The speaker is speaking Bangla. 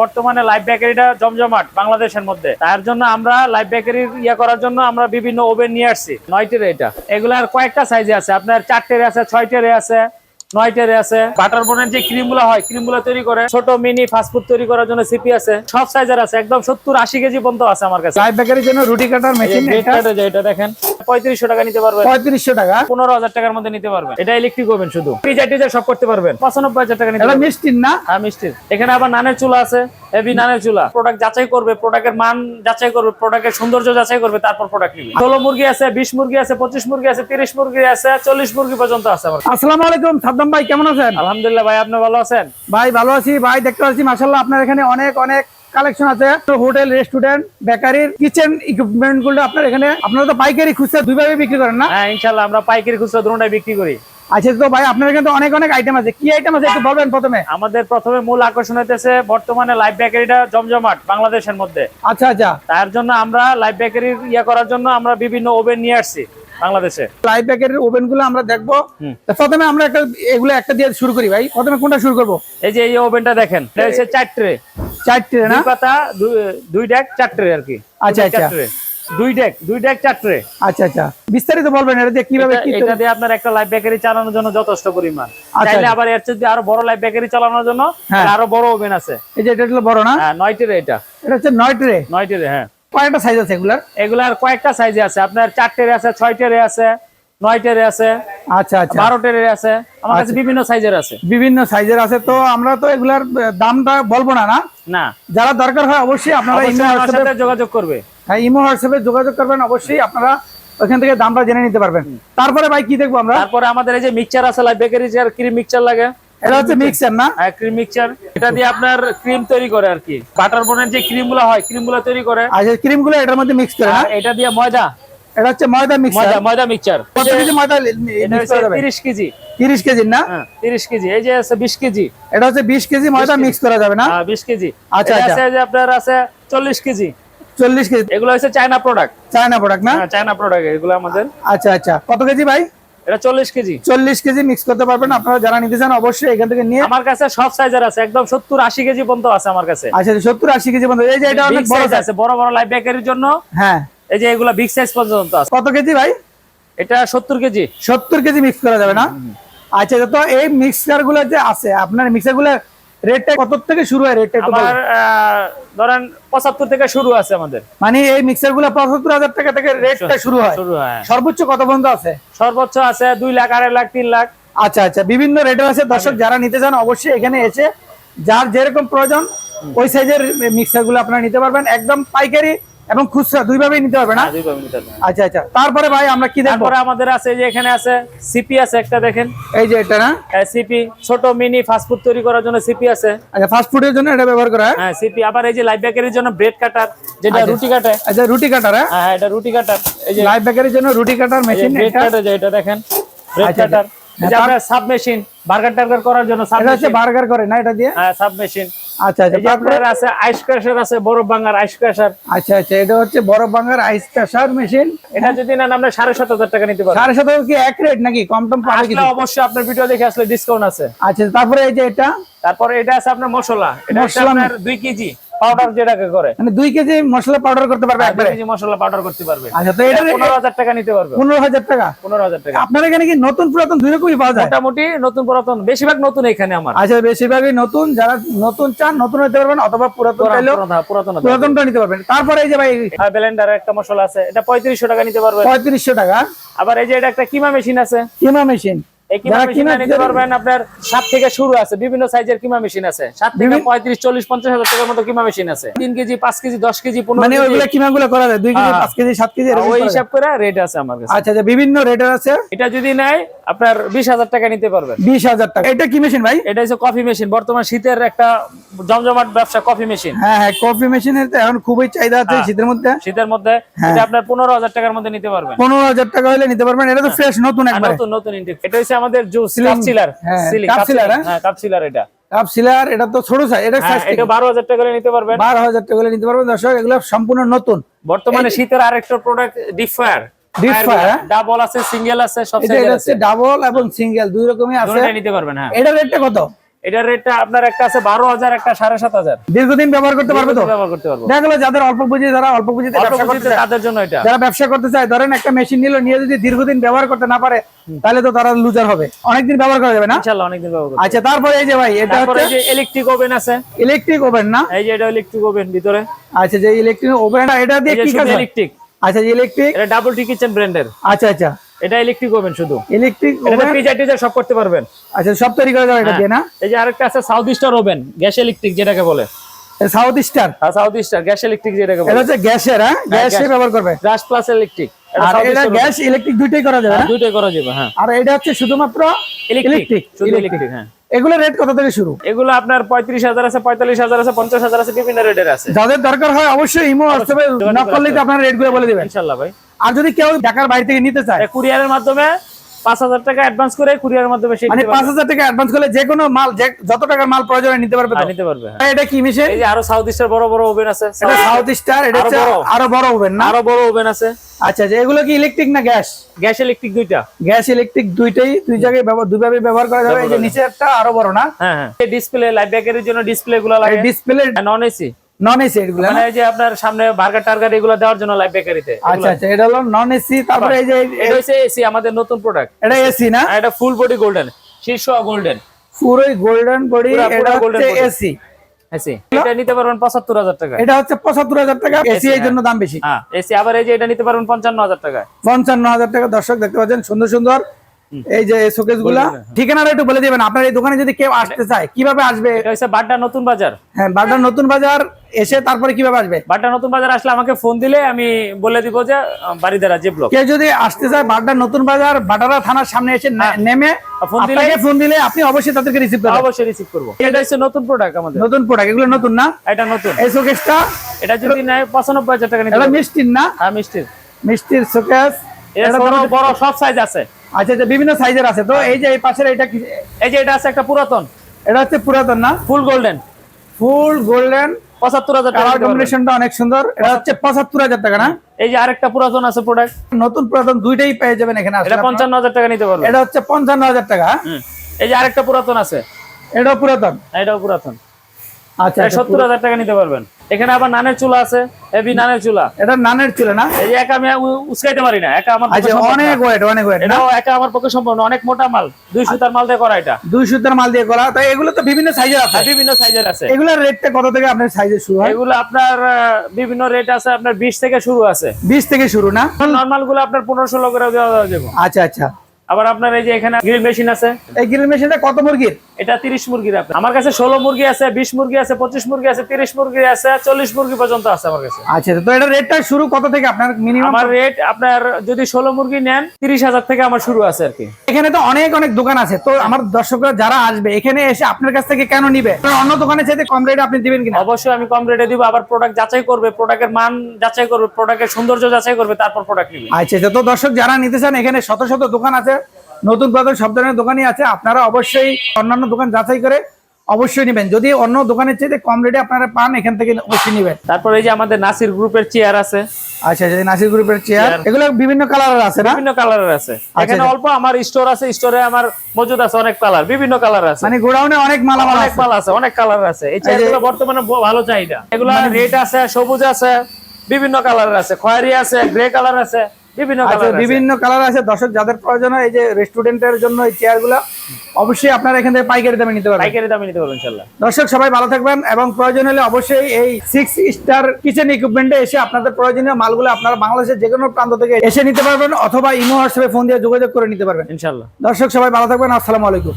বর্তমানে লাইফ বেকারিটা জমজমাট বাংলাদেশের মধ্যে। তার জন্য আমরা লাইফ বেকারির ইয়ে করার জন্য আমরা বিভিন্ন ওভেন নিয়ে আসছি। নয়টের এটা। এগুলার কয়েকটা সাইজে আছে। আপনার চারটের আছে ছয়টের আছে। নয়টের আছে। বাটার বোনের যে ক্রিমগুলো হয় ক্রিমগুলো তৈরি করে ছোট মিনি ফাস্টফুড তৈরি করার জন্য সিপি আছে। সব সাইজের আছে একদম সত্তর আশি কেজি পর্যন্ত আছে আমার কাছে। লাইফ বেকারির জন্য রুটি কাটার মেশিন এটা। দেখেন পঁয়ত্রিশশো টাকা নিতে পারবেন। পঁয়ত্রিশশো টাকা। পনেরো হাজার টাকার মধ্যে নিতে পারবেন। এটা ইলেকট্রিক ওভেন শুধু। টিজার সব করতে পারবেন। পঁচানব্বই হাজার টাকা নিতে মিষ্টির না? হ্যাঁ মিষ্টির। এখানে আবার নানের চুলা আছে। হেভি নানের চুলা। প্রোডাক্ট যাচাই করবে প্রোডাক্টের মান যাচাই করবে প্রোডাক্টের সৌন্দর্য যাচাই করবে তারপর প্রোডাক্ট নিবে। ষোলো মুরগি আছে বিশ মুরগি আছে পঁচিশ মুরগি আছে তিরিশ মুরগি আছে চল্লিশ মুরগি পর্যন্ত আছে আমার আসসালামু আলাইকুম সাদ্দাম ভাই কেমন আছেন? আলহামদুলিল্লাহ ভাই আপনি ভালো আছেন? ভাই ভালো আছি ভাই দেখতে পাচ্ছি মাসাল্লাহ আপনার এখানে অনেক অনেক কালেকশন আছে। হোটেল রেস্টুরেন্ট বেকারির কিচেন ইকুইপমেন্টগুলো আপনার এখানে আপনারা তো পাইকারি খুচরা দুইভাবে বিক্রি করেন না? হ্যাঁ ইনশাল্লাহ আমরা পাইকারি খুচরা দুটাই বিক্রি করি। আচ্ছা তো ভাই আপনার এখানে তো অনেক অনেক আইটেম আছে। কি আইটেম আছে একটু বলবেন প্রথমে? আমাদের প্রথমে মূল আকর্ষণ হইতেছে বর্তমানে লাইফ বেকারিটা জমজমাট বাংলাদেশের মধ্যে। আচ্ছা আচ্ছা। তার জন্য আমরা লাইফ বেকারির ইয়ে করার জন্য আমরা বিভিন্ন ওভেন নিয়ে আসছি বাংলাদেশে। লাইভ বেকারির ওভেনগুলো আমরা দেখব। প্রথমে আমরা একটা এগুলো একটা দিয়ে শুরু করি ভাই। প্রথমে কোনটা শুরু করব? এই যে এই ওভেনটা দেখেন এটা হচ্ছে চার ট্রে না? পাতা দুই- ডেক চার ট্রে আর কি। আচ্ছা, চার আচ্ছা। দুই ডেক দুই ডেক চার ট্রে আচ্ছা আচ্ছা। বিস্তারিত বলবেন এটা দিয়ে কীভাবে কি এটা দিয়ে আপনার একটা বেকারি চালানোর জন্য যথেষ্ট পরিমাণ। আচ্ছা, চাইলে আচ্ছা। আবার এর চেয়ে আরও বড় বেকারি চালানোর জন্য হ্যাঁ। আরও বড় ওভেন আছে। এই যে এটা হলো বড় না? হ্যাঁ নয় ট্রে এটা। এটা হচ্ছে নয় ট্রে নয় ট্রে হ্যাঁ। কয়টা সাইজ আছে এগুলার? এগুলার কয়েকটা সাইজে আছে। আপনার আছে আছে নয় ট্রে আছে আচ্ছা আচ্ছা। বারো ট্রে আছে। আমার কাছে বিভিন্ন সাইজের আছে। বিভিন্ন সাইজের আছে। তো আমরা তো এগুলার দামটা বলব না না? যারা দরকার হয় অবশ্যই আপনারা যোগাযোগ করবে। হ্যাঁ ইমো হোয়াটসঅ্যাপে যোগাযোগ করবেন অবশ্যই আপনারা ওখান থেকে দামটা জেনে নিতে পারবেন। তারপরে ভাই কি দেখব আমরা? তারপরে আমাদের এই যে মিক্সচার আছে বেকারি যে ক্রিম মিক্সচার লাগে। এটা হচ্ছে মিক্সার না? হ্যাঁ ক্রিম মিক্সচার এটা দিয়ে আপনার ক্রিম তৈরি করে আর কি। বাটার বোনের যে ক্রিমগুলো হয় ক্রিমগুলো তৈরি করে। আর এই ক্রিমগুলো এটার মধ্যে মিক্স করে না এটা দিয়ে ময়দা। এটা হচ্ছে ময়দা মিক্সার ময়দা ময়দা মিক্সচার কত কেজি ময়দা এটা মিক্স করা যাবে? তিরিশ কেজি। তিরিশ কেজি না? হ্যাঁ তিরিশ কেজি। এই যে আছে বিশ কেজি। এটা হচ্ছে বিশ কেজি ময়দা মিক্স করা যাবে না? হ্যাঁ বিশ কেজি। আচ্ছা, আচ্ছা। আছে যে আপনার আছে চল্লিশ কেজি। চল্লিশ কেজি। এগুলো হচ্ছে চায়না প্রোডাক্ট চায়না প্রোডাক্ট না? হ্যাঁ চায়না প্রোডাক্ট এগুলো আমাদের। আচ্ছা আচ্ছা। কত কেজি ভাই? এটা চল্লিশ কেজি। চল্লিশ কেজি মিক্স করতে পারবেন। আপনারা যারা নিতে চান অবশ্যই এখান থেকে নিয়ে আমার কাছে সব সাইজের আছে। একদম সত্তর আশি কেজি পর্যন্ত আছে আমার কাছে। আচ্ছা সত্তর আশি কেজি পর্যন্ত। এই যে এটা অনেক বড় আছে বড় বড় লাইফ বেকারির জন্য। হ্যাঁ। এই যে এগুলা বিগ সাইজ পর্যন্ত আছে। কত কেজি ভাই? এটা সত্তর কেজি। সত্তর কেজি মিক্স করা যাবে না? আচ্ছা তো এই মিক্সারগুলো যে আছে আপনার মিক্সারগুলো রেটটা কত থেকে শুরু হয়? রেটটা আমার ধরেন পঁচাত্তর থেকে শুরু আছে আমাদের। মানে এই মিক্সারগুলো 75000 টাকা থেকে রেটটা শুরু হয় শুরু হয়? সর্বোচ্চ কত পর্যন্ত আছে? সর্বোচ্চ আছে দুই লাখ আড়াই লাখ তিন লাখ। আচ্ছা আচ্ছা। বিভিন্ন রেট আছে। দর্শক যারা নিতে চান অবশ্যই এখানে এসে যার যেরকম প্রয়োজন ওই সাইজের মিক্সারগুলো আপনারা নিতে পারবেন। একদম পাইকারি এবং খুচরা দুইভাবেই নিতে পারবেন না? হ্যাঁ, দুই ভাবে নিতে পারবেন। আচ্ছা আচ্ছা। তারপরে ভাই আমরা কি দেখব? তারপরে আমাদের আছে এই যে এখানে আছে সিপি আছে একটা দেখেন। এই যে এটা না? সিপি ছোট মিনি ফাস্টফুড তৈরি করার জন্য সিপি আছে। আচ্ছা ফাস্ট ফুডের জন্য এটা ব্যবহার করা হয়? হ্যাঁ সিপি। আবার এই যে লাইফ বেকারির জন্য ব্রেড কাটার যেটা আচ্ছা। রুটি কাটে আচ্ছা রুটি কাটার হ্যাঁ? হ্যাঁ এটা রুটি কাটার এই যে লাইভ বেকারির জন্য রুটি কাটার মেশিন ব্রেড এটা? কাটার যে এটা দেখেন। ব্রেড আচ্ছা, কাটার এই আপনার সাব বার্গার টার্গার করার জন্য সাব এটা হচ্ছে বার্গার করে না এটা দিয়ে? হ্যাঁ সাব আচ্ছা আচ্ছা তারপরে আছে আইস ক্রাশার আছে বরফ ভাঙার আইস ক্রাশার আচ্ছা আচ্ছা এটা হচ্ছে বাঙ্গার আইস মেশিন এটা যদি নেন আমরা সাড়ে সাত হাজার টাকা নিতে পারব। সাড়ে সাত কি এক রেট নাকি? কম টম পাবে আসলে অবশ্যই আপনার ভিডিও দেখে আসলে ডিসকাউন্ট আছে। আচ্ছা তারপরে এই যে এটা? তারপরে এটা আছে আপনার মশলা। এটা আপনার দুই কেজি। পাউডার যেটাকে করে। মানে কেজি মশলা পাউডার করতে পারবে কেজি মশলা পাউডার করতে পারবে। আচ্ছা তো এটা টাকা নিতে পারবে। টাকা? পনেরো হাজার টাকা। আপনার এখানে কি নতুন পুরাতন দুই রকমই পাওয়া যায়? মোটামুটি নতুন পুরাতন বেশিরভাগ নতুন এখানে আমার। আচ্ছা বেশিরভাগই নতুন যারা নতুন চান নতুন পারবেন অথবা পুরাতন চাইলেও পুরাতন পুরাতনটা নিতে পারবেন। তারপরে এই যে ভাই ব্লেন্ডার একটা মশলা আছে এটা পঁয়ত্রিশশো টাকা নিতে পারবে পঁয়ত্রিশশো টাকা। আবার এই যে এটা একটা কিমা মেশিন আছে। কিমা মেশিন কিমা মেশিন নিতে পারবেন আপনার সাত থেকে শুরু আছে বিভিন্ন সাইজের কিমা মেশিন আছে। সাত থেকে পঁয়ত্রিশ চল্লিশ পঞ্চাশ হাজার টাকার মতো কিমা মেশিন আছে। তিন কেজি পাঁচ কেজি দশ কেজি পনেরো মানে কিমা গুলো করা যায়? দুই কেজি হ্যাঁ। পাঁচ কেজি সাত কেজি ওই হিসাব করে রেট আছে আমার কাছে। আচ্ছা আচ্ছা বিভিন্ন রেটের আছে? এটা যদি নেয় আপনার বিশ হাজার টাকা নিতে পারবেন। বিশ হাজার টাকা। এটা কি মেশিন ভাই? এটা হচ্ছে কফি মেশিন। বর্তমান শীতের একটা জমজমাট ব্যবসা কফি মেশিন। হ্যাঁ হ্যাঁ কফি মেশিনের তো এখন খুবই চাহিদা আছে হ্যাঁ। শীতের মধ্যে। শীতের মধ্যে হ্যাঁ। এটা আপনার পনেরো হাজার টাকার মধ্যে নিতে পারবেন। পনেরো হাজার টাকা হলে নিতে পারবেন। এটা তো ফ্রেশ নতুন একবারে। নতুন নতুন ইনটেক এটা হচ্ছে আমাদের কাপসিলার হ্যাঁ, কাপসিলার হ্যাঁ? হ্যাঁ কাপসিলার এটা। কাপ এটা তো ছোট সাইজ এটা সাইজ এটা বারো হাজার টাকা করে নিতে পারবেন। বারো হাজার টাকা করে নিতে পারবেন। দর্শক এগুলো সম্পূর্ণ নতুন। বর্তমানে শীতের আরেকটা product deep fryer Deep fryer, হ্যাঁ? ডাবল আছে সিঙ্গেল আছে সব সাইজ আছে। ডাবল এবং সিঙ্গেল দুই রকমই আছে। নিতে পারবেন হ্যাঁ। এটা রেটটা কত? এটার রেটটা আপনার একটা আছে বারো হাজার একটা সাড়ে সাত হাজার। দীর্ঘদিন ব্যবহার করতে পারবে তো? ব্যবহার করতে পারব। দেখা গেলো যাদের অল্প পুঁজি যারা অল্প পুঁজিতে ব্যবসা করতে তাদের জন্য এটা। যারা ব্যবসা করতে চায় ধরেন একটা মেশিন নিল নিয়ে যদি দীর্ঘদিন ব্যবহার করতে না পারে তাহলে তো তারা লুজার হবে। অনেকদিন ব্যবহার করা যাবে না? অনেকদিন ব্যবহার আচ্ছা তারপরে এই যে ভাই এটা হচ্ছে যে ইলেকট্রিক ওভেন আছে। ইলেকট্রিক ওভেন না? এই যে এটা ইলেকট্রিক ওভেন ভিতরে। আচ্ছা যে ইলেকট্রিক ওভেন এটা দিয়ে কি কাজ ইলেকট্রিক আচ্ছা ইলেকট্রিক এটা ডাবল টি কিচেন ব্র্যান্ডের আচ্ছা আচ্ছা। এটা ইলেকট্রিক ওভেন শুধু। ইলেকট্রিক ওভেন পিজা টিজা সব করতে পারবেন। আচ্ছা সব তৈরি করা যাবে এটা হ্যাঁ। দিয়ে না? এই যে আরেকটা আছে south star oven gas electric যেটাকে বলে। South star south star gas electric যেটাকে এটা হচ্ছে গ্যাসের হ্যাঁ? গ্যাসে ব্যবহার করবে। গ্যাস প্লাস ইলেকট্রিক আর এটা গ্যাস ইলেকট্রিক দুইটাই করা যাবে না? দুইটাই করা যাবে হ্যাঁ। আর এটা হচ্ছে শুধুমাত্র ইলেকট্রিক শুধু ইলেকট্রিক হ্যাঁ। এগুলো রেট কত থেকে শুরু? এগুলো আপনার পঁয়ত্রিশ হাজার আছে পঁয়তাল্লিশ হাজার আছে পঞ্চাশ হাজার আছে বিভিন্ন রেটের আছে। যাদের দরকার হয় অবশ্যই ইমো হোয়াটসঅ্যাপে নক তো আপনারা রেটগুলো বলে দিবেন। ইনশাল্লাহ ভাই। আর যদি কেউ ঢাকার বাইরে থেকে নিতে চায় কুরিয়ারের মাধ্যমে পাঁচ হাজার টাকা অ্যাডভান্স করে কুরিয়ারের মাধ্যমে মানে পাঁচ হাজার টাকা অ্যাডভান্স করলে যে কোনো মাল যত টাকার মাল প্রয়োজন নিতে পারবে হ্যাঁ, নিতে পারবে। হ্যাঁ। এটা কি মেশিন এই যে আরও সাউথ বড় বড় ওভেন আছে। এটা সাউথ স্টার এটা আরও হচ্ছে আরও বড় ওভেন না? আরও বড় ওভেন আছে। আচ্ছা আচ্ছা এগুলো কি ইলেকট্রিক না গ্যাস গ্যাস ইলেকট্রিক দুইটা। গ্যাস ইলেকট্রিক দুইটাই দুই জায়গায় ব্যবহার দুইভাবে ব্যবহার করা যাবে। এই যে নিচে একটা আরও বড় না? হ্যাঁ হ্যাঁ। ডিসপ্লে লাইট ব্যাকের জন্য ডিসপ্লে গুলো লাগে। Display non AC non AC এগুলো মানে এই যে আপনার সামনে বার্গার টার্গার এগুলো দেওয়ার জন্য আচ্ছা আচ্ছা এটা হলো নন এসি তারপরে এই যে এটা হচ্ছে এসি আমাদের নতুন প্রোডাক্ট এটা এসি না? এটা ফুল বডি গোল্ডেন শীর্ষ গোল্ডেন পুরোই গোল্ডেন বডি এটা হচ্ছে এসি এটা নিতে পারবেন পঁচাত্তর হাজার টাকা এটা হচ্ছে পঁচাত্তর হাজার টাকা এসি এর জন্য দাম বেশি। হ্যাঁ এসি আবার এই যে এটা নিতে পারবেন পঞ্চান্ন হাজার টাকায়। পঞ্চান্ন হাজার টাকা দর্শক দেখতে পাচ্ছেন সুন্দর সুন্দর এই যে শোকেসগুলা ঠিকানাটা একটু বলে দিবেন আপনার এই দোকানে যদি কেউ আসতে চায় কীভাবে আসবে? বাড্ডা নতুন বাজার। হ্যাঁ বাড্ডার নতুন বাজার এসে তারপরে কীভাবে আসবে? বাড্ডা নতুন বাজার আসলে আমাকে ফোন দিলে আমি বলে দিব যে বাড়িদারা যে ব্লক। কেউ যদি আসতে চায় বাড্ডার নতুন বাজার বাটারা থানার সামনে এসে নেমে ফোন দিলে- ফোন দিলে আপনি অবশ্যই তাদেরকে রিসিভ করবেন অবশ্যই রিসিভ করব। এটা হচ্ছে নতুন প্রোডাক্ট আমাদের। নতুন প্রোডাক্ট এগুলো নতুন না? এটা নতুন। এই শোকেসটা এটা যদি নেয় পঁচানব্বই হাজার টাকা নিতে এটা। মিষ্টির না? হ্যাঁ মিষ্টির। মিষ্টির শোকেস। এটা বড় সব সাইজ আছে। আচ্ছা আচ্ছা বিভিন্ন সাইজের আছে। তো এই যে এই পাশের এটা এই যে এটা আছে একটা পুরাতন। এটা হচ্ছে পুরাতন না? ফুল গোল্ডেন ফুল গোল্ডেন পঁচাত্তর হাজার টাকা। কম্বিনেশনটা অনেক সুন্দর। এটা হচ্ছে পঁচাত্তর হাজার টাকা না? এই যে আরেকটা পুরাতন আছে প্রোডাক্ট নতুন পুরাতন দুইটাই পেয়ে যাবেন এখানে এটা পঞ্চান্ন হাজার টাকা নিতে পারবেন। এটা হচ্ছে পঞ্চান্ন হাজার টাকা। এই যে আরেকটা পুরাতন আছে। এটাও পুরাতন। এটাও পুরাতন। আচ্ছা আচ্ছা, সত্তর হাজার টাকা নিতে পারবেন। এখানে আবার নানের চুলা আছে। হেভি নানের চুলা। এটা নানের চুলা না? এই যে একা আমি উস্কাইতে পারি না একা আমার আচ্ছা অনেক ওয়েট অনেক ওয়েট না? এটাও একা আমার পক্ষে সম্ভব না অনেক মোটা মাল দুই সুতার মাল দিয়ে করা এটা। দুই সুতার মাল দিয়ে করা তো এগুলো তো বিভিন্ন সাইজের আছে। বিভিন্ন সাইজের আছে। এগুলোর রেটটা কত থেকে আপনার সাইজে শুরু হয়? এগুলো আপনার বিভিন্ন রেট আছে আপনার বিশ থেকে শুরু আছে। বিশ থেকে শুরু না? নরমালগুলো আপনার পনেরো ষোলো করে দেওয়া যাবে। আচ্ছা আচ্ছা। আবার আপনার এই যে এখানে গ্রিল মেশিন আছে। এই গ্রিল মেশিনটা কত মুরগির? এটা তিরিশ মুরগির আপনার আমার কাছে ষোলো মুরগি আছে বিশ মুরগি আছে পঁচিশ মুরগি আছে তিরিশ মুরগি আছে চল্লিশ মুরগি পর্যন্ত আছে আমার কাছে। আচ্ছা তো এটা রেটটা শুরু কত থেকে আপনার মিনিমাম আমার রেট আপনার যদি ষোলো মুরগি নেন তিরিশ হাজার থেকে আমার শুরু আছে আর কি। এখানে তো অনেক অনেক দোকান আছে। তো আমার দর্শকরা যারা আসবে এখানে এসে আপনার কাছ থেকে কেন নিবে? অন্য দোকানে চাইতে কম রেটে আপনি দিবেন কিনা? অবশ্যই আমি কম রেটে দিব আবার প্রোডাক্ট যাচাই করবে প্রোডাক্টের মান যাচাই করবে প্রোডাক্টের সৌন্দর্য যাচাই করবে তারপর প্রোডাক্ট নিবে। আচ্ছা আচ্ছা তো দর্শক যারা নিতে চান এখানে শত শত দোকান আছে। নতুন পুরাতন সব ধরনের দোকানই আছে। আপনারা অবশ্যই অন্যান্য দোকান যাচাই করে অবশ্যই নেবেন। যদি অন্য দোকানের চাইতে কম রেটে আপনারা পান এখান থেকে অবশ্যই নেবেন। তারপর এই যে আমাদের নাসির গ্রুপের চেয়ার আছে। আচ্ছা যদি নাসির গ্রুপের চেয়ার এগুলো বিভিন্ন কালারের আছে না? বিভিন্ন কালারের আছে। এখানে আচ্ছা। অল্প আমার স্টোর আছে স্টোরে আমার মজুদ আছে অনেক কালার বিভিন্ন কালার আছে। মানে গোডাউনে অনেক মালামাল অনেক মাল আছে অনেক কালার আছে। এই চেয়ারগুলো বর্তমানে ভালো চাহিদা। এগুলো রেড আছে সবুজ আছে বিভিন্ন কালার আছে। খয়েরি আছে গ্রে কালার আছে। বিভিন্ন আচ্ছা কালার বিভিন্ন কালার আছে। দর্শক যাদের প্রয়োজন হয় এই যে রেস্টুরেন্টের জন্য এই চেয়ারগুলো অবশ্যই আপনারা এখান থেকে পাইকারি দামে নিতে পারবেন। পাইকারি দামে নিতে পারবেন দর্শক সবাই ভালো থাকবেন এবং প্রয়োজন হলে অবশ্যই এই সিক্স স্টার কিচেন ইকুইপমেন্টে এসে আপনাদের প্রয়োজনীয় মালগুলো আপনারা বাংলাদেশের যে কোনো প্রান্ত থেকে এসে নিতে পারবেন অথবা ইমো হোয়াটসঅ্যাপে ফোন দিয়ে যোগাযোগ করে নিতে পারবেন। ইনশাল্লাহ দর্শক সবাই ভালো থাকবেন। আসসালামু আলাইকুম।